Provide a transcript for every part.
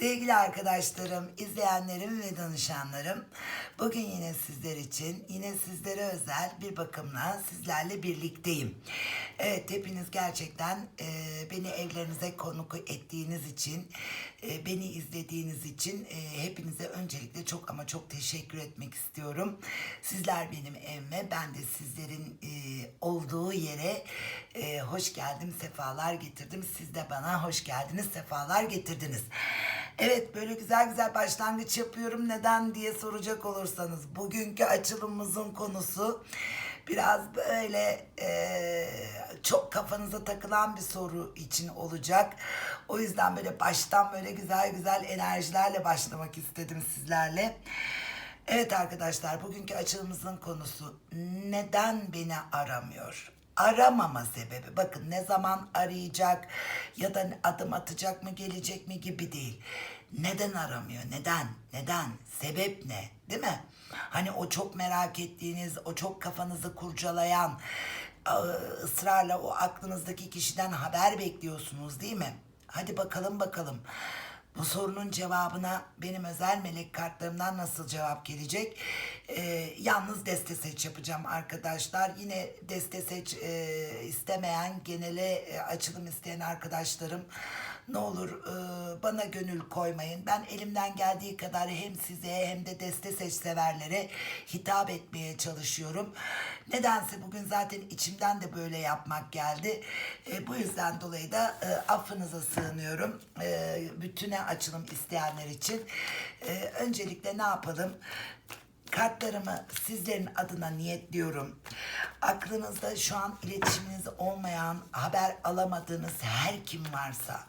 sevgili arkadaşlarım, izleyenlerim ve danışanlarım, bugün yine sizler için, yine sizlere özel bir bakımla sizlerle birlikteyim. Evet, hepiniz gerçekten e, beni evlerinize konuk ettiğiniz için, e, beni izlediğiniz için e, hepinize öncelikle çok ama çok teşekkür etmek istiyorum. Sizler benim evime, ben de sizlerin e, olduğu yere e, hoş geldim, sefalar getirdim. Siz de bana hoş geldiniz, sefalar getirdiniz. Evet böyle güzel güzel başlangıç yapıyorum. Neden diye soracak olursanız bugünkü açılımımızın konusu biraz böyle e, çok kafanıza takılan bir soru için olacak. O yüzden böyle baştan böyle güzel güzel enerjilerle başlamak istedim sizlerle. Evet arkadaşlar bugünkü açılımımızın konusu neden beni aramıyor? Aramama sebebi bakın ne zaman arayacak ya da adım atacak mı gelecek mi gibi değil. Neden aramıyor? Neden? Neden? Sebep ne? Değil mi? Hani o çok merak ettiğiniz, o çok kafanızı kurcalayan, ısrarla o aklınızdaki kişiden haber bekliyorsunuz değil mi? Hadi bakalım bakalım. Bu sorunun cevabına benim özel melek kartlarımdan nasıl cevap gelecek? Ee, yalnız deste seç yapacağım arkadaşlar. Yine deste seç e, istemeyen, genele e, açılım isteyen arkadaşlarım ne olur e, bana gönül koymayın. Ben elimden geldiği kadar hem size hem de deste seç severlere hitap etmeye çalışıyorum. Nedense bugün zaten içimden de böyle yapmak geldi. E, bu yüzden dolayı da e, affınıza sığınıyorum. Bütüne açılım isteyenler için. Öncelikle ne yapalım? Kartlarımı sizlerin adına niyetliyorum. Aklınızda şu an iletişiminiz olmayan, haber alamadığınız her kim varsa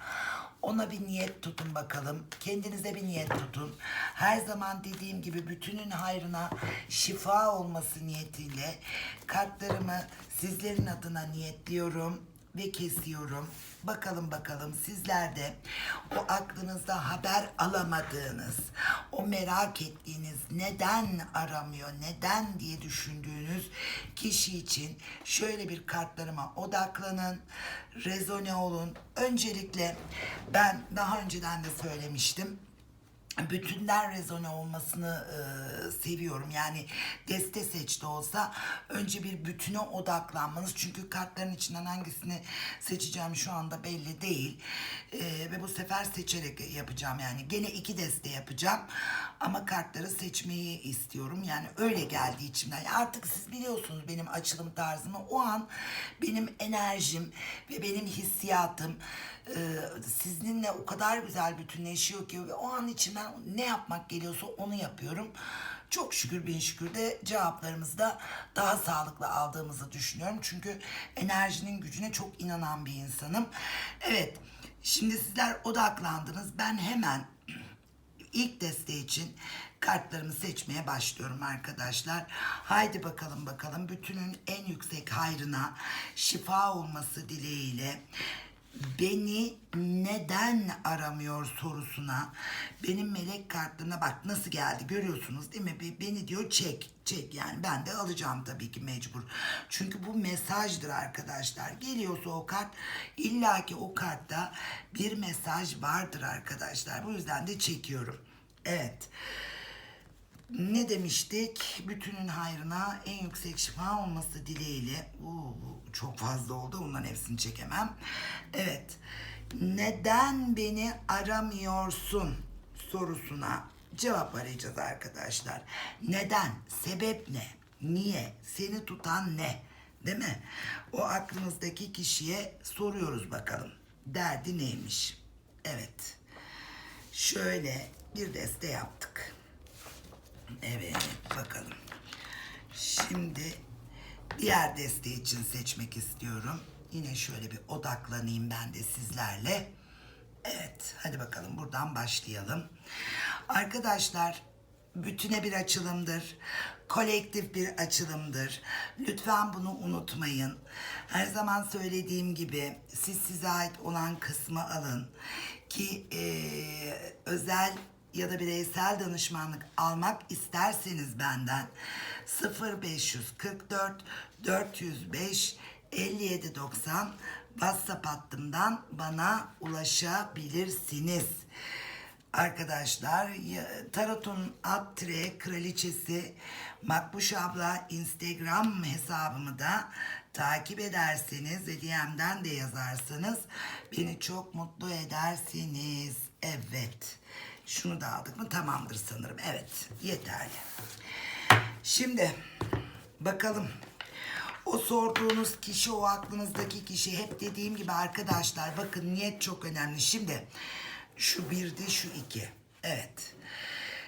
ona bir niyet tutun bakalım. Kendinize bir niyet tutun. Her zaman dediğim gibi bütünün hayrına şifa olması niyetiyle kartlarımı sizlerin adına niyetliyorum ve kesiyorum. Bakalım bakalım sizler de o aklınızda haber alamadığınız, o merak ettiğiniz neden aramıyor, neden diye düşündüğünüz kişi için şöyle bir kartlarıma odaklanın, rezone olun. Öncelikle ben daha önceden de söylemiştim bütünden rezone olmasını e, seviyorum. Yani deste seçti olsa önce bir bütüne odaklanmanız. Çünkü kartların içinden hangisini seçeceğim şu anda belli değil. E, ve bu sefer seçerek yapacağım. Yani gene iki deste yapacağım. Ama kartları seçmeyi istiyorum. Yani öyle geldi içimden. Artık siz biliyorsunuz benim açılım tarzımı. O an benim enerjim ve benim hissiyatım e, sizinle o kadar güzel bütünleşiyor ki ve o an içimden ne yapmak geliyorsa onu yapıyorum. Çok şükür bin şükür de cevaplarımızı da daha sağlıklı aldığımızı düşünüyorum. Çünkü enerjinin gücüne çok inanan bir insanım. Evet şimdi sizler odaklandınız. Ben hemen ilk deste için kartlarımı seçmeye başlıyorum arkadaşlar. Haydi bakalım bakalım bütünün en yüksek hayrına şifa olması dileğiyle beni neden aramıyor sorusuna benim melek kartlarına bak nasıl geldi görüyorsunuz değil mi? Be- Beni diyor çek çek yani ben de alacağım tabii ki mecbur. Çünkü bu mesajdır arkadaşlar. Geliyorsa o kart illaki o kartta bir mesaj vardır arkadaşlar. Bu yüzden de çekiyorum. Evet. Ne demiştik? Bütünün hayrına en yüksek şifa olması dileğiyle. Oo, çok fazla oldu. Onların hepsini çekemem. Evet. Neden beni aramıyorsun sorusuna cevap arayacağız arkadaşlar. Neden? Sebep ne? Niye? Seni tutan ne? Değil mi? O aklınızdaki kişiye soruyoruz bakalım. Derdi neymiş? Evet. Şöyle bir deste yaptık. Evet bakalım. Şimdi diğer deste için seçmek istiyorum. Yine şöyle bir odaklanayım ben de sizlerle. Evet hadi bakalım buradan başlayalım. Arkadaşlar bütüne bir açılımdır. Kolektif bir açılımdır. Lütfen bunu unutmayın. Her zaman söylediğim gibi siz size ait olan kısmı alın. Ki eee, özel ya da bireysel danışmanlık almak isterseniz benden 0544 405 5790 WhatsApp hattımdan bana ulaşabilirsiniz. Arkadaşlar Tarot'un at tire kraliçesi Makbuş abla Instagram hesabımı da takip ederseniz ve DM'den de yazarsanız beni çok mutlu edersiniz. Evet. Şunu da aldık mı tamamdır sanırım. Evet yeterli. Şimdi bakalım. O sorduğunuz kişi, o aklınızdaki kişi hep dediğim gibi arkadaşlar bakın niyet çok önemli. Şimdi şu birdi, şu iki. Evet.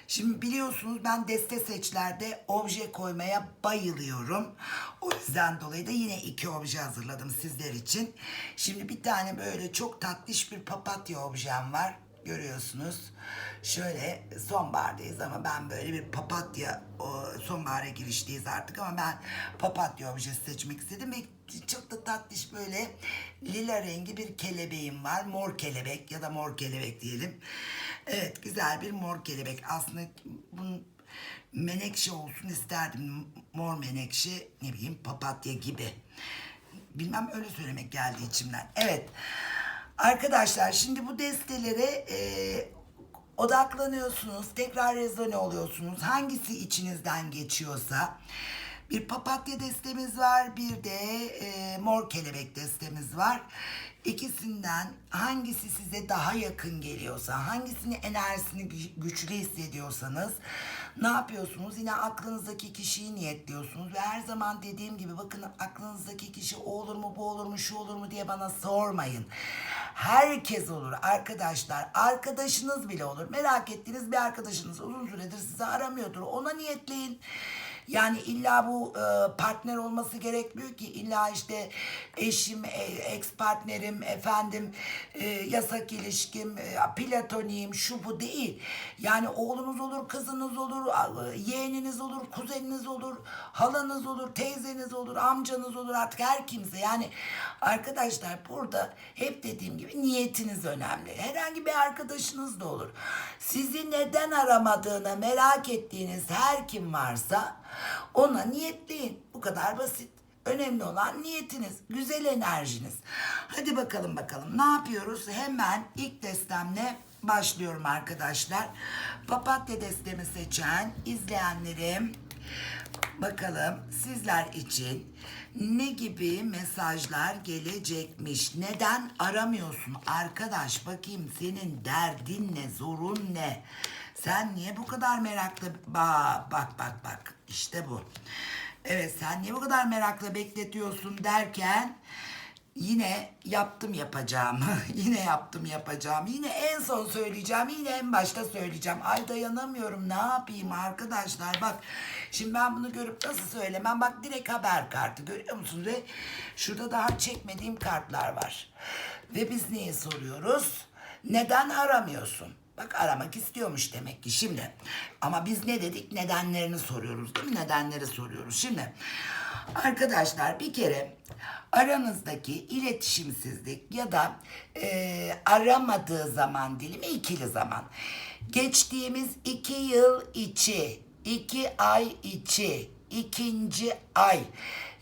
Şimdi biliyorsunuz ben deste seçlerde obje koymaya bayılıyorum. O yüzden dolayı da yine iki obje hazırladım sizler için. Şimdi bir tane böyle çok tatlış bir papatya objem var. Görüyorsunuz. Şöyle sonbahardayız ama ben böyle bir papatya o sonbahara girişteyiz artık ama ben papatya objesi seçmek istedim ve çok da tatlış böyle lila rengi bir kelebeğim var. Mor kelebek ya da mor kelebek diyelim. Evet güzel bir mor kelebek. Aslında bunun menekşe olsun isterdim. Mor menekşe ne bileyim papatya gibi. Bilmem öyle söylemek geldi içimden. Evet. Arkadaşlar şimdi bu destelere e, odaklanıyorsunuz. Tekrar rezone oluyorsunuz. Hangisi içinizden geçiyorsa. Bir papatya destemiz var. Bir de e, mor kelebek destemiz var. İkisinden hangisi size daha yakın geliyorsa, hangisinin enerjisini gü- güçlü hissediyorsanız ne yapıyorsunuz? Yine aklınızdaki kişiyi niyetliyorsunuz ve her zaman dediğim gibi bakın aklınızdaki kişi o olur mu, bu olur mu, şu olur mu diye bana sormayın. Herkes olur arkadaşlar. Arkadaşınız bile olur. Merak ettiğiniz bir arkadaşınız uzun süredir sizi aramıyordur. Ona niyetleyin. Yani illa bu e, partner olması gerekmiyor ki. İlla işte eşim, e, ex partnerim, efendim e, yasak ilişkim, e, platoniğim şu bu değil. Yani oğlunuz olur, kızınız olur, yeğeniniz olur, kuzeniniz olur, halanız olur, teyzeniz olur, amcanız olur artık her kimse. Yani arkadaşlar burada hep dediğim gibi niyetiniz önemli. Herhangi bir arkadaşınız da olur. Sizi neden aramadığını merak ettiğiniz her kim varsa ona niyetleyin. Bu kadar basit. Önemli olan niyetiniz, güzel enerjiniz. Hadi bakalım bakalım ne yapıyoruz? Hemen ilk destemle başlıyorum arkadaşlar. Papatya destemi seçen izleyenlerim bakalım sizler için ne gibi mesajlar gelecekmiş? Neden aramıyorsun arkadaş? Bakayım senin derdin ne, zorun ne? Sen niye bu kadar meraklı? Bak bak bak bak işte bu. Evet sen niye bu kadar merakla bekletiyorsun derken yine yaptım yapacağımı. yine yaptım yapacağımı. Yine en son söyleyeceğim. Yine en başta söyleyeceğim. Ay dayanamıyorum. Ne yapayım arkadaşlar? Bak şimdi ben bunu görüp nasıl söylemem? Bak direkt haber kartı görüyor musunuz? Ve şurada daha çekmediğim kartlar var. Ve biz neyi soruyoruz? Neden aramıyorsun? Bak aramak istiyormuş demek ki şimdi. Ama biz ne dedik? Nedenlerini soruyoruz değil mi? Nedenleri soruyoruz. Şimdi arkadaşlar bir kere aranızdaki iletişimsizlik ya da e, aramadığı zaman dilimi ikili zaman. Geçtiğimiz iki yıl içi, iki ay içi, ikinci ay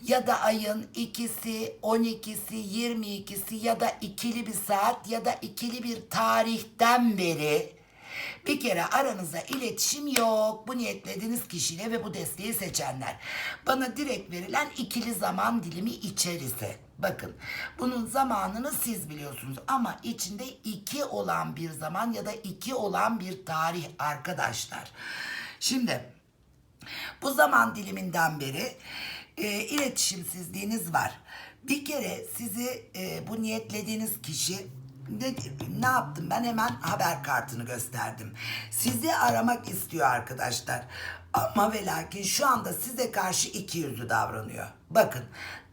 ya da ayın ikisi, on ikisi, yirmi ikisi ya da ikili bir saat ya da ikili bir tarihten beri bir kere aranızda iletişim yok. Bu niyetlediğiniz kişiyle ve bu desteği seçenler. Bana direkt verilen ikili zaman dilimi içerisi. Bakın bunun zamanını siz biliyorsunuz ama içinde iki olan bir zaman ya da iki olan bir tarih arkadaşlar. Şimdi bu zaman diliminden beri e, iletişimsizliğiniz var. Bir kere sizi e, bu niyetlediğiniz kişi ne, ne yaptım ben hemen haber kartını gösterdim. Sizi aramak istiyor arkadaşlar. Ama ve lakin şu anda size karşı iki yüzlü davranıyor. Bakın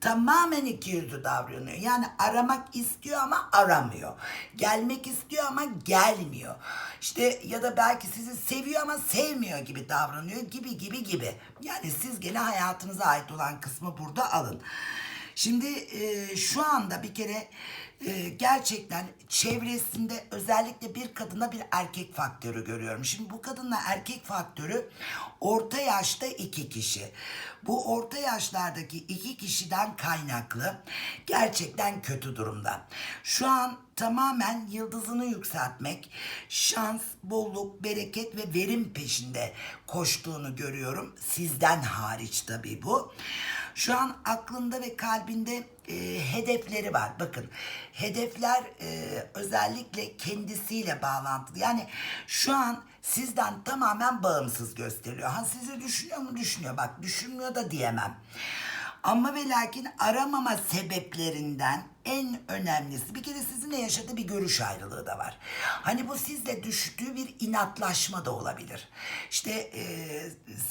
tamamen iki yüzlü davranıyor. Yani aramak istiyor ama aramıyor. Gelmek istiyor ama gelmiyor. İşte ya da belki sizi seviyor ama sevmiyor gibi davranıyor gibi gibi gibi. Yani siz gene hayatınıza ait olan kısmı burada alın. Şimdi e, şu anda bir kere e, gerçekten çevresinde özellikle bir kadına bir erkek faktörü görüyorum. Şimdi bu kadınla erkek faktörü orta yaşta iki kişi. Bu orta yaşlardaki iki kişiden kaynaklı gerçekten kötü durumda. Şu an tamamen yıldızını yükseltmek, şans, bolluk, bereket ve verim peşinde koştuğunu görüyorum. Sizden hariç tabii bu. Şu an aklında ve kalbinde e, hedefleri var. Bakın hedefler e, özellikle kendisiyle bağlantılı. Yani şu an sizden tamamen bağımsız gösteriyor. Ha sizi düşünüyor mu? Düşünüyor. Bak düşünmüyor da diyemem. Ama ve lakin aramama sebeplerinden en önemlisi bir kere sizinle yaşadığı bir görüş ayrılığı da var. Hani bu sizle düştüğü bir inatlaşma da olabilir. İşte e,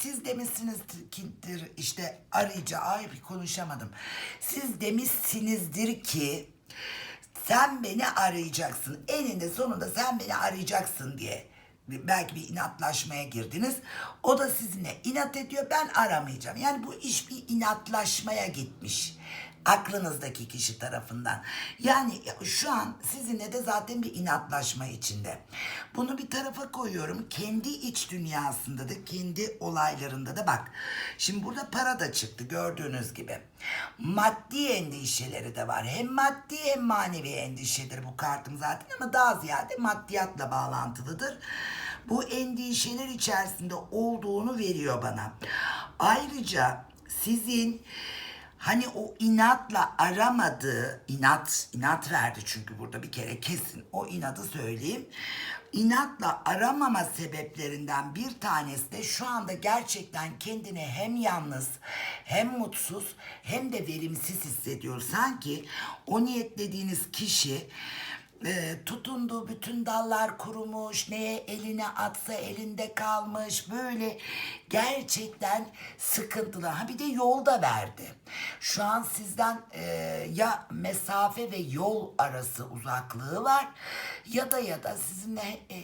siz demişsinizdir işte arayıcı ay bir konuşamadım. Siz demişsinizdir ki sen beni arayacaksın. Eninde sonunda sen beni arayacaksın diye belki bir inatlaşmaya girdiniz. O da sizinle inat ediyor. Ben aramayacağım. Yani bu iş bir inatlaşmaya gitmiş. Aklınızdaki kişi tarafından. Yani şu an sizinle de zaten bir inatlaşma içinde. Bunu bir tarafa koyuyorum. Kendi iç dünyasında da, kendi olaylarında da bak. Şimdi burada para da çıktı gördüğünüz gibi. Maddi endişeleri de var. Hem maddi hem manevi endişedir bu kartım zaten ama daha ziyade maddiyatla bağlantılıdır. Bu endişeler içerisinde olduğunu veriyor bana. Ayrıca sizin hani o inatla aramadığı inat inat verdi çünkü burada bir kere kesin o inadı söyleyeyim. İnatla aramama sebeplerinden bir tanesi de şu anda gerçekten kendini hem yalnız hem mutsuz hem de verimsiz hissediyor. Sanki o niyetlediğiniz kişi e, tutunduğu bütün dallar kurumuş, neye eline atsa elinde kalmış, böyle gerçekten sıkıntılı. Ha bir de yolda verdi. Şu an sizden e, ya mesafe ve yol arası uzaklığı var ya da ya da sizinle e,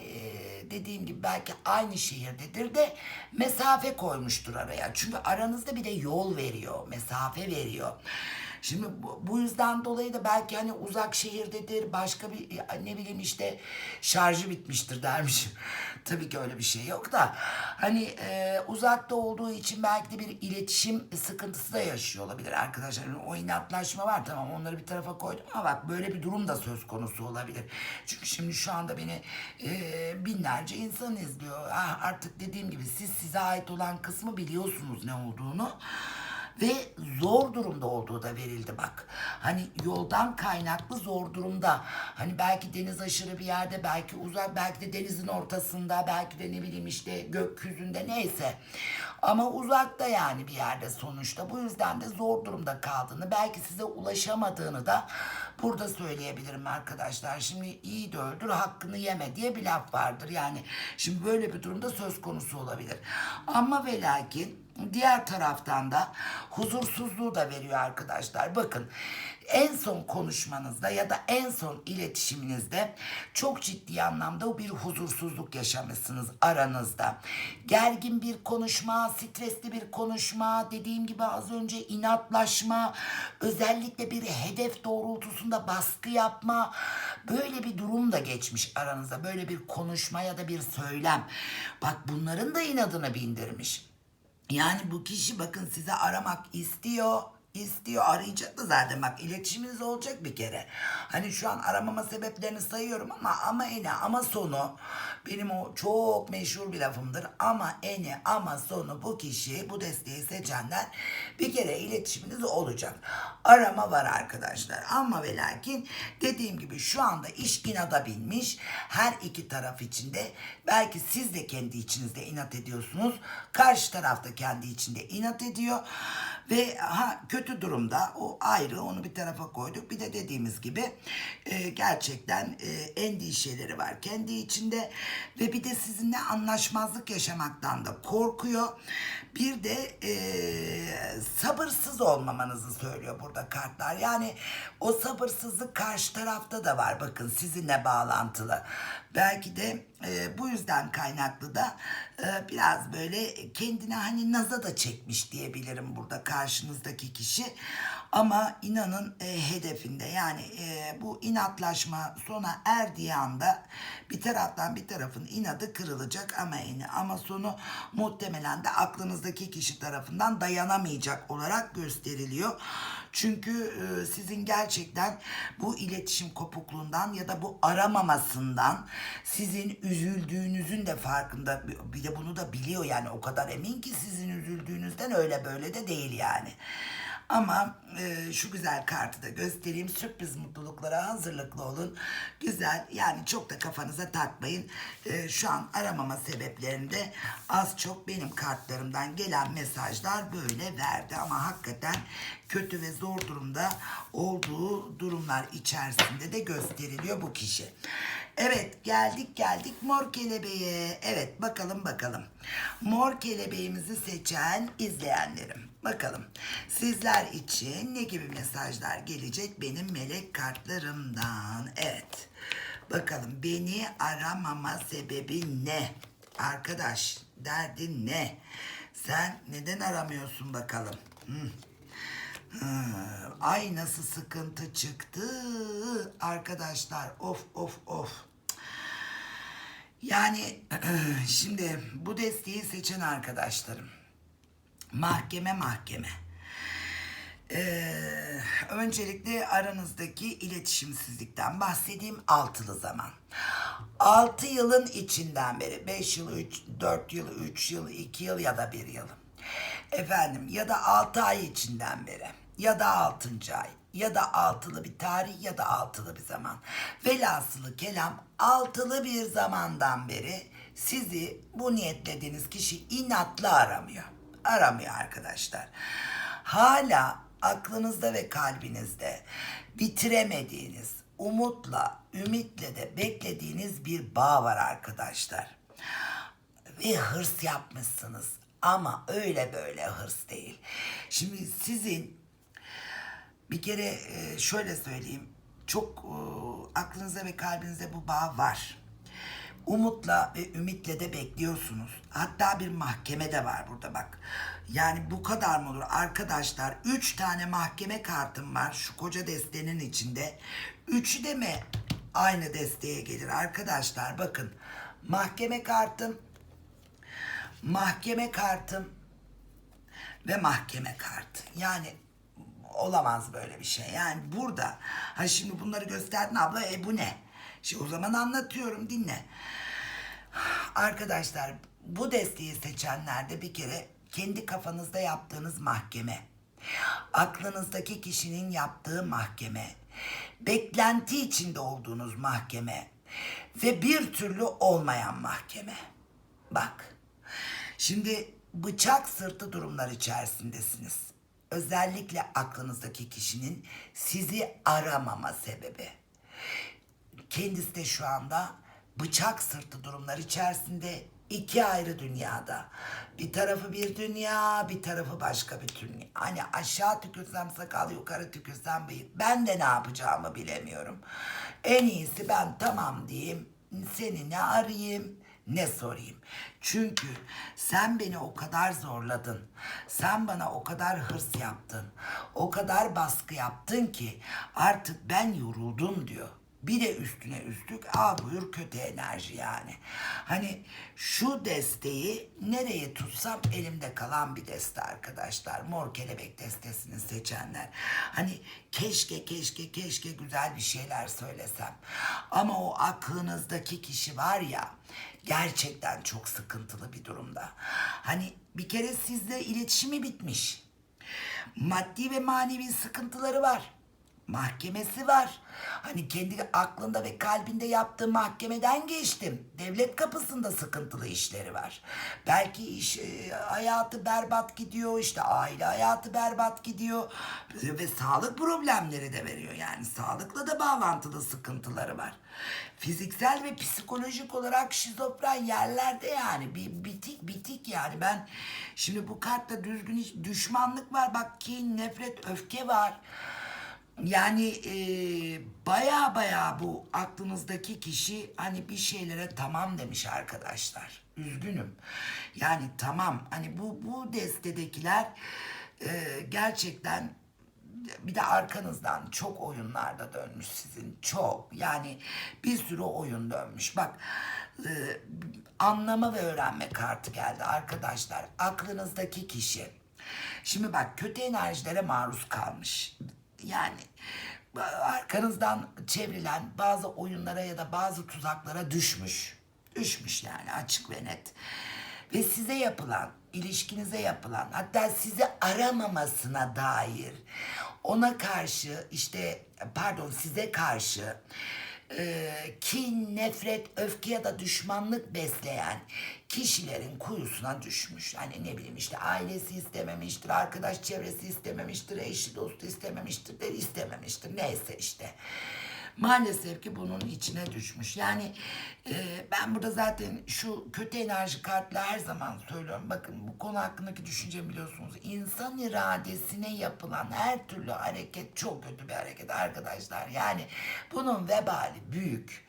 dediğim gibi belki aynı şehirdedir de mesafe koymuştur araya. Çünkü aranızda bir de yol veriyor, mesafe veriyor. Şimdi bu, bu yüzden dolayı da belki hani uzak şehirdedir, başka bir ne bileyim işte şarjı bitmiştir dermişim. Tabii ki öyle bir şey yok da hani e, uzakta olduğu için belki de bir iletişim sıkıntısı da yaşıyor olabilir arkadaşlar. Yani o inatlaşma var tamam onları bir tarafa koydum ama bak böyle bir durum da söz konusu olabilir. Çünkü şimdi şu anda beni e, binlerce insan izliyor. Ah, artık dediğim gibi siz size ait olan kısmı biliyorsunuz ne olduğunu ve zor durumda olduğu da verildi bak. Hani yoldan kaynaklı zor durumda. Hani belki deniz aşırı bir yerde, belki uzak, belki de denizin ortasında, belki de ne bileyim işte gökyüzünde neyse. Ama uzakta yani bir yerde sonuçta. Bu yüzden de zor durumda kaldığını, belki size ulaşamadığını da burada söyleyebilirim arkadaşlar. Şimdi iyi de öldür hakkını yeme diye bir laf vardır. Yani şimdi böyle bir durumda söz konusu olabilir. Ama ve lakin Diğer taraftan da huzursuzluğu da veriyor arkadaşlar. Bakın en son konuşmanızda ya da en son iletişiminizde çok ciddi anlamda bir huzursuzluk yaşamışsınız aranızda. Gergin bir konuşma, stresli bir konuşma, dediğim gibi az önce inatlaşma, özellikle bir hedef doğrultusunda baskı yapma, böyle bir durum da geçmiş aranızda. Böyle bir konuşma ya da bir söylem. Bak bunların da inadını bindirmiş. Yani bu kişi bakın size aramak istiyor istiyor arayacak da zaten bak iletişiminiz olacak bir kere. Hani şu an aramama sebeplerini sayıyorum ama ama ene ama sonu benim o çok meşhur bir lafımdır. Ama ene ama sonu bu kişi bu desteği seçenler bir kere iletişiminiz olacak. Arama var arkadaşlar ama ve lakin dediğim gibi şu anda iş inada binmiş. Her iki taraf içinde belki siz de kendi içinizde inat ediyorsunuz. Karşı tarafta kendi içinde inat ediyor. Ve ha kötü durumda o ayrı onu bir tarafa koyduk. Bir de dediğimiz gibi e, gerçekten e, endişeleri var kendi içinde ve bir de sizinle anlaşmazlık yaşamaktan da korkuyor. Bir de e, sabırsız olmamanızı söylüyor burada kartlar. Yani o sabırsızlık karşı tarafta da var bakın sizinle bağlantılı. Belki de e, bu yüzden kaynaklı da e, biraz böyle kendine hani naza da çekmiş diyebilirim burada karşınızdaki kişi. Ama inanın e, hedefinde yani e, bu inatlaşma sona erdiği anda bir taraftan bir tarafın inadı kırılacak ama yine ama sonu muhtemelen de aklınızdaki kişi tarafından dayanamayacak olarak gösteriliyor. Çünkü e, sizin gerçekten bu iletişim kopukluğundan ya da bu aramamasından sizin üzüldüğünüzün de farkında bir de bunu da biliyor yani o kadar emin ki sizin üzüldüğünüzden öyle böyle de değil yani. Ama e, şu güzel kartı da göstereyim. Sürpriz mutluluklara hazırlıklı olun. Güzel yani çok da kafanıza takmayın. E, şu an aramama sebeplerinde az çok benim kartlarımdan gelen mesajlar böyle verdi. Ama hakikaten kötü ve zor durumda olduğu durumlar içerisinde de gösteriliyor bu kişi. Evet geldik geldik mor kelebeğe. Evet bakalım bakalım. Mor kelebeğimizi seçen izleyenlerim. Bakalım sizler için ne gibi mesajlar gelecek benim melek kartlarımdan. Evet. Bakalım beni aramama sebebi ne? Arkadaş derdin ne? Sen neden aramıyorsun bakalım? Hı. Ay nasıl sıkıntı çıktı arkadaşlar of of of. Yani şimdi bu desteği seçen arkadaşlarım mahkeme mahkeme. Ee, öncelikle aranızdaki iletişimsizlikten bahsedeyim altılı zaman. Altı yılın içinden beri beş yıl, üç, dört yıl, üç yıl, iki yıl ya da bir yıl. Efendim ya da altı ay içinden beri ya da altıncı ay ya da altılı bir tarih ya da altılı bir zaman. Velhasılı kelam altılı bir zamandan beri sizi bu niyetlediğiniz kişi inatla aramıyor. Aramıyor arkadaşlar. Hala aklınızda ve kalbinizde bitiremediğiniz, umutla, ümitle de beklediğiniz bir bağ var arkadaşlar. Ve hırs yapmışsınız ama öyle böyle hırs değil. Şimdi sizin bir kere e, şöyle söyleyeyim. Çok e, aklınızda ve kalbinizde bu bağ var. Umutla ve ümitle de bekliyorsunuz. Hatta bir mahkeme de var burada bak. Yani bu kadar mı olur? Arkadaşlar üç tane mahkeme kartım var şu koca destenin içinde. Üçü de mi aynı desteğe gelir? Arkadaşlar bakın. Mahkeme kartım, mahkeme kartım ve mahkeme kartı. Yani olamaz böyle bir şey. Yani burada ha şimdi bunları gösterdin abla e bu ne? Şimdi o zaman anlatıyorum dinle. Arkadaşlar bu desteği seçenlerde bir kere kendi kafanızda yaptığınız mahkeme, aklınızdaki kişinin yaptığı mahkeme, beklenti içinde olduğunuz mahkeme ve bir türlü olmayan mahkeme. Bak. Şimdi bıçak sırtı durumlar içerisindesiniz. Özellikle aklınızdaki kişinin sizi aramama sebebi. Kendisi de şu anda bıçak sırtı durumlar içerisinde iki ayrı dünyada. Bir tarafı bir dünya, bir tarafı başka bir dünya. Hani aşağı tükürsem sakal, yukarı tükürsem bıyık. Ben de ne yapacağımı bilemiyorum. En iyisi ben tamam diyeyim. Seni ne arayayım, ne sorayım. Çünkü sen beni o kadar zorladın. Sen bana o kadar hırs yaptın. O kadar baskı yaptın ki artık ben yoruldum diyor. Bir de üstüne üstlük al buyur kötü enerji yani. Hani şu desteği nereye tutsam elimde kalan bir deste arkadaşlar. Mor kelebek destesini seçenler. Hani keşke keşke keşke güzel bir şeyler söylesem. Ama o aklınızdaki kişi var ya gerçekten çok sıkıntılı bir durumda. Hani bir kere sizle iletişimi bitmiş. Maddi ve manevi sıkıntıları var mahkemesi var. Hani kendi aklında ve kalbinde yaptığı mahkemeden geçtim. Devlet kapısında sıkıntılı işleri var. Belki iş e, hayatı berbat gidiyor, işte aile hayatı berbat gidiyor ve sağlık problemleri de veriyor. Yani sağlıkla da bağlantılı sıkıntıları var. Fiziksel ve psikolojik olarak şizofren yerlerde yani bir bitik bitik yani ben şimdi bu kartta düzgün hiç düşmanlık var bak kin, nefret, öfke var Yani e, baya baya bu aklınızdaki kişi hani bir şeylere tamam demiş arkadaşlar. Üzgünüm. Yani tamam hani bu bu destedekiler e, gerçekten bir de arkanızdan çok oyunlarda dönmüş sizin çok. Yani bir sürü oyun dönmüş. Bak e, anlama ve öğrenme kartı geldi arkadaşlar. Aklınızdaki kişi. Şimdi bak kötü enerjilere maruz kalmış yani arkanızdan çevrilen bazı oyunlara ya da bazı tuzaklara düşmüş. Düşmüş yani açık ve net. Ve size yapılan, ilişkinize yapılan, hatta sizi aramamasına dair ona karşı işte pardon size karşı e, kin, nefret, öfke ya da düşmanlık besleyen kişilerin kuyusuna düşmüş. Hani ne bileyim işte ailesi istememiştir, arkadaş çevresi istememiştir, eşi dostu istememiştir, de istememiştir. Neyse işte maalesef ki bunun içine düşmüş. Yani e, ben burada zaten şu kötü enerji kartla her zaman söylüyorum. Bakın bu konu hakkındaki düşüncemi biliyorsunuz. İnsan iradesine yapılan her türlü hareket çok kötü bir hareket arkadaşlar. Yani bunun vebali büyük.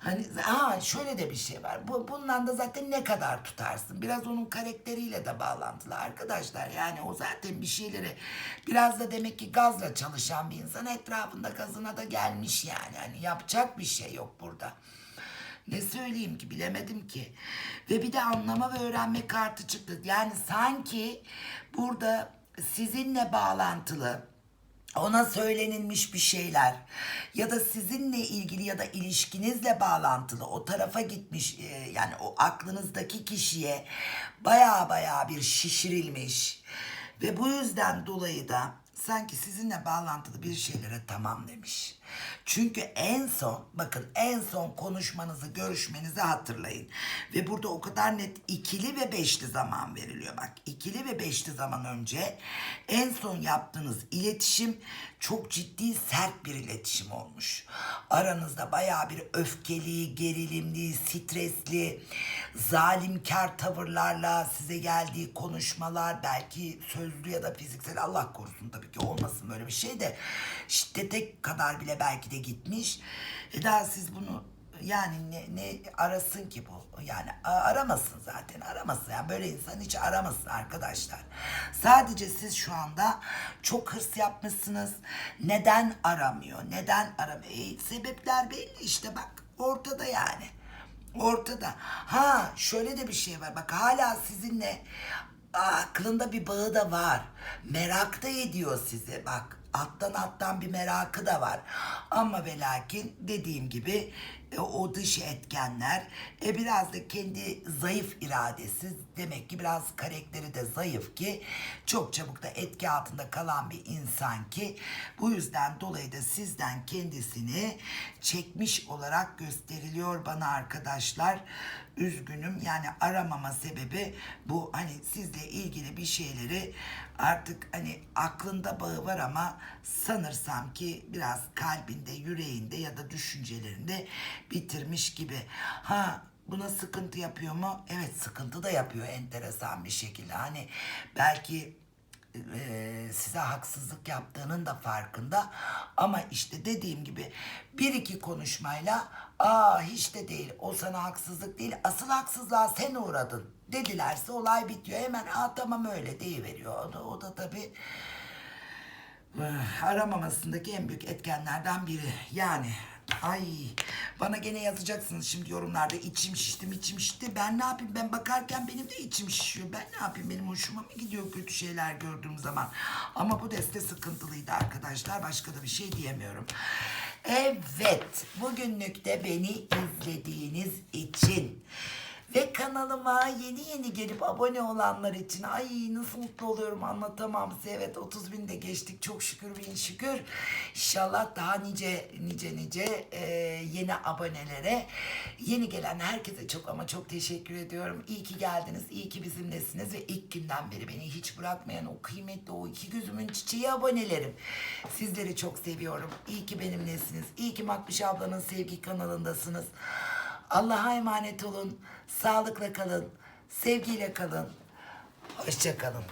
Hani ha şöyle de bir şey var. Bu bundan da zaten ne kadar tutarsın? Biraz onun karakteriyle de bağlantılı arkadaşlar. Yani o zaten bir şeyleri biraz da demek ki gazla çalışan bir insan etrafında gazına da gelmiş yani. Hani yapacak bir şey yok burada. Ne söyleyeyim ki bilemedim ki. Ve bir de anlama ve öğrenme kartı çıktı. Yani sanki burada sizinle bağlantılı ona söylenilmiş bir şeyler. Ya da sizinle ilgili ya da ilişkinizle bağlantılı o tarafa gitmiş e, yani o aklınızdaki kişiye baya baya bir şişirilmiş. Ve bu yüzden dolayı da sanki sizinle bağlantılı bir şeylere tamam demiş. Çünkü en son bakın en son konuşmanızı görüşmenizi hatırlayın. Ve burada o kadar net ikili ve beşli zaman veriliyor. Bak ikili ve beşli zaman önce en son yaptığınız iletişim çok ciddi sert bir iletişim olmuş. Aranızda bayağı bir öfkeli, gerilimli, stresli, zalimkar tavırlarla size geldiği konuşmalar belki sözlü ya da fiziksel Allah korusun tabii ki olmasın böyle bir şey de şiddete kadar bile belki de gitmiş. E daha siz bunu yani ne, ne arasın ki bu? Yani aramasın zaten aramasın. Yani böyle insan hiç aramasın arkadaşlar. Sadece siz şu anda çok hırs yapmışsınız. Neden aramıyor? Neden aramıyor? E, sebepler belli işte bak ortada yani. Ortada. Ha şöyle de bir şey var. Bak hala sizinle aklında bir bağı da var. Merak da ediyor sizi. Bak alttan alttan bir merakı da var. Ama ve lakin dediğim gibi e, o dış etkenler e, biraz da kendi zayıf iradesi demek ki biraz karakteri de zayıf ki çok çabuk da etki altında kalan bir insan ki bu yüzden dolayı da sizden kendisini çekmiş olarak gösteriliyor bana arkadaşlar. Üzgünüm yani aramama sebebi bu hani sizle ilgili bir şeyleri artık hani aklında bağı var ama sanırsam ki biraz kalbinde, yüreğinde ya da düşüncelerinde bitirmiş gibi. Ha buna sıkıntı yapıyor mu? Evet sıkıntı da yapıyor enteresan bir şekilde. Hani belki e, size haksızlık yaptığının da farkında. Ama işte dediğim gibi bir iki konuşmayla aa hiç de değil o sana haksızlık değil asıl haksızlığa sen uğradın dedilerse olay bitiyor. Hemen aa tamam öyle deyiveriyor. O da, o da tabii eh, aramamasındaki en büyük etkenlerden biri. Yani ay bana gene yazacaksınız şimdi yorumlarda içim şişti içim şişti. Ben ne yapayım ben bakarken benim de içim şişiyor. Ben ne yapayım benim hoşuma mı gidiyor kötü şeyler gördüğüm zaman. Ama bu deste sıkıntılıydı arkadaşlar. Başka da bir şey diyemiyorum. Evet bugünlük de beni izlediğiniz için ve kanalıma yeni yeni gelip abone olanlar için ay nasıl mutlu oluyorum anlatamam size. Evet 30 bin de geçtik çok şükür bin şükür. İnşallah daha nice nice nice e, yeni abonelere yeni gelen herkese çok ama çok teşekkür ediyorum. İyi ki geldiniz, iyi ki bizimlesiniz ve ilk günden beri beni hiç bırakmayan o kıymetli o iki gözümün çiçeği abonelerim. Sizleri çok seviyorum. İyi ki benimlesiniz. İyi ki Makbuş ablanın sevgi kanalındasınız. Allah'a emanet olun. Sağlıkla kalın. Sevgiyle kalın. Hoşça kalın.